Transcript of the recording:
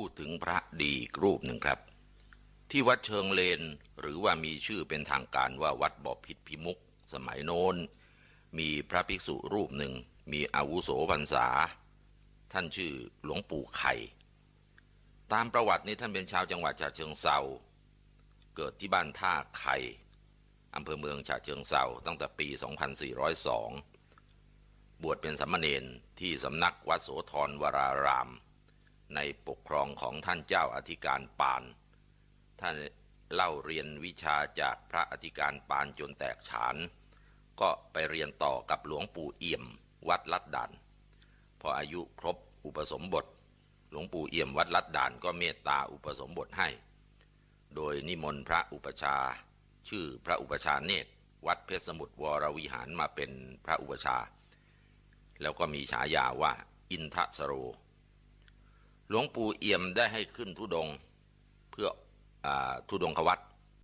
พูดถึงพระดีรูปหนึ่งครับ ที่วัดเชิงเลนหรือว่ามีชื่อเป็นทางการว่าวัดบ่อพิษพิมุกสมัยโน้น มีพระภิกษุรูปหนึ่ง มีอาวุโสพรรษา ท่านชื่อหลวงปู่ไข่ ตามประวัตินี้ท่านเป็นชาวจังหวัดฉะเชิงเซาเกิดที่บ้านท่าไข่อำเภอเมืองฉะเชิงเซาตั้งแต่ปี 2402 บวชเป็นสัมมเนนที่สำนักวัดโสธรวราราม ในปกครองของท่านเจ้าอธิการปาน ท่านเล่าเรียนวิชาจากพระอธิการปานจนแตกฉาน ก็ไปเรียนต่อกับหลวงปู่เอี่ยม วัดลัดด่าน พออายุครบอุปสมบท หลวงปู่เอี่ยมวัดลัดด่านก็เมตตาอุปสมบทให้ โดยนิมนต์พระอุปชา ชื่อพระอุปชาเนตร วัดเพชรสมุทรวรวิหารมาเป็นพระอุปชา แล้วก็มีฉายาว่า อินทสโร หลวงปู่เอี่ยมได้ให้ขึ้นทุดง เพื่ออทุดงควัตร